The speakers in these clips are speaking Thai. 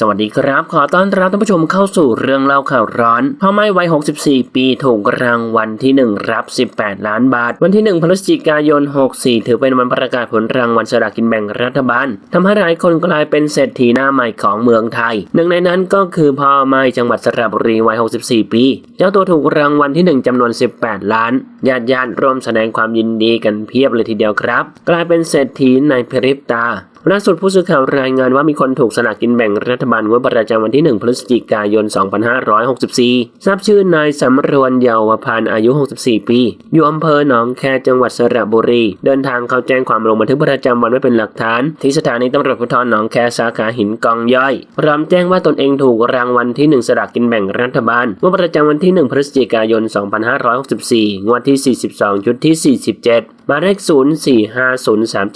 สวัสดีครับ ขอต้อนรับท่านผู้ชมเข้าสู่เรื่องเล่าข่าวร้อนพ่อไม้วัย 64 ปีถูกรางวัลที่ 1 รับ 18 ล้านบาท วันที่ 1 พฤศจิกายน 64 ถือเป็นวันประกาศผลรางวัลสลากกินแบ่งรัฐบาลทำให้หลายคนกลายเป็นเศรษฐีหน้าใหม่ของเมืองไทย หนึ่งในนั้นก็คือพ่อไม้จังหวัดสระบุรีวัย 64 ปี เจ้าตัวถูกรางวัลที่ 1จำนวน 18 ล้านญาติญาติร่วมแสดงความยินดีกันเพียบเลยทีเดียวครับ กลายเป็นเศรษฐีในพริบตาล่าสุดผู้สื่อข่าวรายงานว่ามีคนถูกสลากกินแบ่งรัฐบาลงวดประจำวันที่ 1 พฤศจิกายน 2564 ทราบชื่อนายสำรวนเยาวพันธ์อายุ 64 ปี อยู่อำเภอหนองแคจังหวัดสระบุรี เดินทางเข้าแจ้งความลงบันทึกประจำวันไว้เป็นหลักฐาน ที่สถานีตำรวจภูธรหนองแคสาขาหินกองย่อยพร้อมแจ้งว่าตนเองถูกรางวัลที่ 1 สลากกินแบ่งรัฐบาลงวดประจำวันที่ 1 พฤศจิกายน 2564 งวดที่ 42 ชุดที่ 47 มายเลข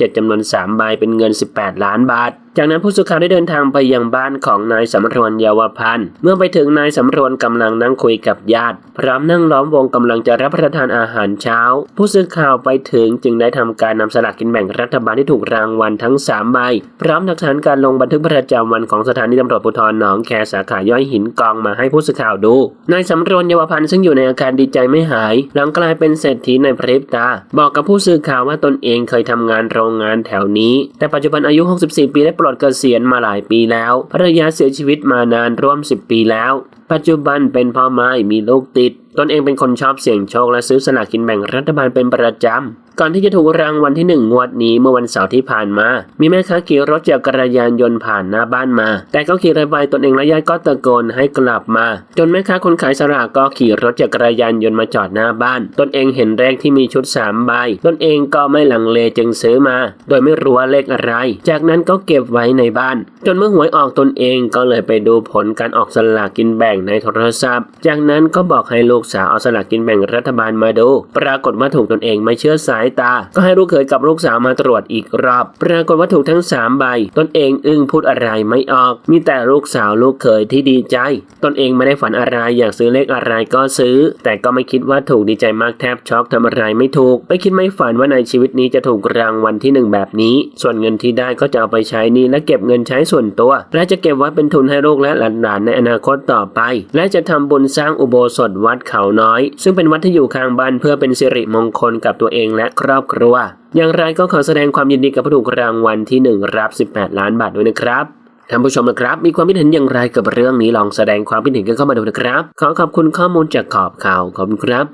045037จำนวน3ใบเป็นเงิน 18 ล้านบาท จากนั้นผู้สื่อข่าวได้เดินทางไปยังบ้านของนายสำรวนเยาวพันธ์ เมื่อไปถึงนายสำรวนกำลังนั่งคุยกับญาติ พร้อมนั่งล้อมวงกำลังจะรับประทานอาหารเช้า ผู้สื่อข่าวไปถึงจึงได้ทำการนำสลากกินแบ่งรัฐบาลที่ถูกรางวัลทั้ง3ใบพร้อมหลักฐานการลงบันทึกประจำวันของสถานีตำรวจภูธรหนองแคสาขาย่อยหินกองมาให้ผู้สื่อข่าวดูนายสำรวนเยาวพันธ์ซึ่งอยู่ในอาการดีใจไม่หาย หลังกลายเป็นเศรษฐีในพริบตา บอกกับผู้สื่อข่าวว่าตนเองเคยทำงานโรงงานแถวนี้ แต่ปัจจุบันอายุ 64 ปีได้ปลดเกษียณมาหลายปีแล้วภรรยาเสียชีวิตมานานร่วม 10 ปีแล้วปัจจุบันเป็นพ่อไม้มีลูกติด ตนเองเป็นคนชอบเสี่ยงโชคและซื้อสลากกินแบ่งรัฐบาลเป็นประจำ ก่อนที่จะถูกรางวัลที่หนึ่งงวดนี้เมื่อวันเสาร์ที่ผ่านมา มีแม่ค้าขี่รถจักรยานยนต์ผ่านหน้าบ้านมา แต่เขาขี่ไปตนเองและญาติก็ตะโกนให้กลับมา จนแม่ค้าคนขายสลากก็ขี่รถจักรยานยนต์มาจอดหน้าบ้าน ตนเองเห็นเลขที่มีชุดสามใบ ตนเองก็ไม่หลังเลจึงซื้อมา โดยไม่รู้ว่าเลขอะไร จากนั้นก็เก็บไว้ในบ้าน จนเมื่อหวยออกตนเองก็เลยไปดูผลการออกสลากกินแบ่งในโทรศัพท์ จากนั้นก็บอกให้ลูกสาวเอาสลากกินแบ่งรัฐบาลมาดู ปรากฏว่าถูกตนเองไม่เชื่อสายตา ก็ให้ลูกเขยกับลูกสาวมาตรวจอีกรอบ ปรากฏว่าถูกทั้งสามใบ ตนเองอึ้งพูดอะไรไม่ออก มีแต่ลูกสาวลูกเขยที่ดีใจ ตนเองไม่ได้ฝันอะไรอยากซื้อเลขอะไรก็ซื้อ แต่ก็ไม่คิดว่าถูกดีใจมากแทบช็อกทำอะไรไม่ถูก ไม่คิดไม่ฝันว่าในชีวิตนี้จะถูกรางวัลที่หนึ่งแบบนี้ ส่วนเงินที่ได้ก็จะเอาไปใช้นี้และเก็บเงินใช้ส่วนตัว และจะเก็บไว้เป็นทุนให้ลูกและหลานๆในอนาคตต่อไปและจะทำบุญสร้างอุโบสถวัดเขาน้อย ซึ่งเป็นวัดที่อยู่ข้างบ้านเพื่อเป็นสิริมงคลกับตัวเองและครอบครัว อย่างไรก็ขอแสดงความยินดีกับผู้ถูกรางวัลที่ 1 รับ 18 ล้านบาทด้วยนะครับท่านผู้ชมนะครับ มีความคิดเห็นอย่างไรกับเรื่องนี้ลองแสดงความคิดเห็นกันเข้ามาดูนะครับ ขอขอบคุณข้อมูลจากขอบข่าวขอบคุณครับ